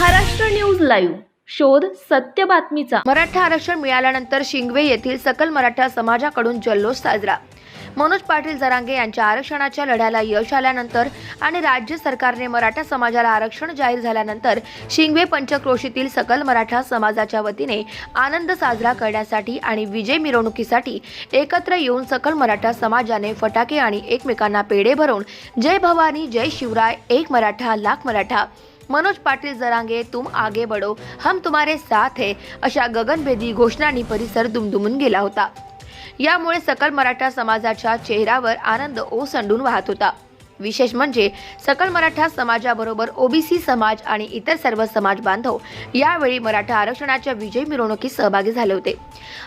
Maharashtra news live. शोध सत्य बातमीचा. मराठा आरक्षण मिळाल्यानंतर शिंगवे येथील सकल मराठा समाजाकडून जल्लोष साजरा. मनोज पाटील जरांगे यांच्या आरक्षणाच्या लढ्याला यश आल्यानंतर आणि राज्य सरकारने मराठा समाजाला आरक्षण जाहीर झाल्यानंतर शिंगवे पंचक्रोशीतील सकल मराठा समाजाच्या वतीने आनंद साजरा करण्यासाठी आणि विजय मिरवणुकीसाठी एकत्र येऊन सकल मराठा समाजाने फटाके आणि एकमेकांना पेढे भरून जय भवानी जय शिवराय एक मराठा लाख मराठा. मनोज पाटील जरांगे तुम आगे बढो हम तुम्हारे साथ है अशा गगनभेदी घोषणांनी परिसर दुमदुमून गेला होता. यामुळे सकल मराठा समाजाच्या चेहऱ्यावर आनंद ओसंडून वाहत होता. विशेष म्हणजे सकल मराठा समाजाबरोबर ओबीसी समाज आणि इतर सर्व समाज बांधव यावेळी मराठा आरक्षणाच्या विजय मिरवणुकीत सहभागी झाले होते.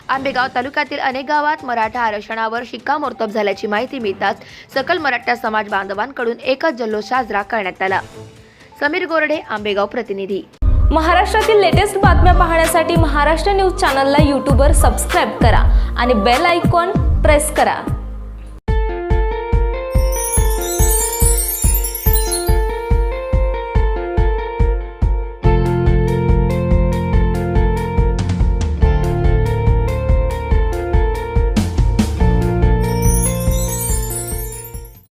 आंबेगाव तालुक्यातील अनेक गावात मराठा आरक्षणावर शिक्कामोर्तब झाल्याची माहिती मिळताच सकल मराठा समाज बांधवांकडून एकच जल्लोष साजरा करण्यात आला. समीर गोरडे आंबेगाव प्रतिनिधी. महाराष्ट्रातील लेटेस्ट बातम्या पाहण्यासाठी महाराष्ट्र न्यूज चॅनलला यूट्यूबवर सबस्क्राईब करा आणि बेल आयकॉन प्रेस करा.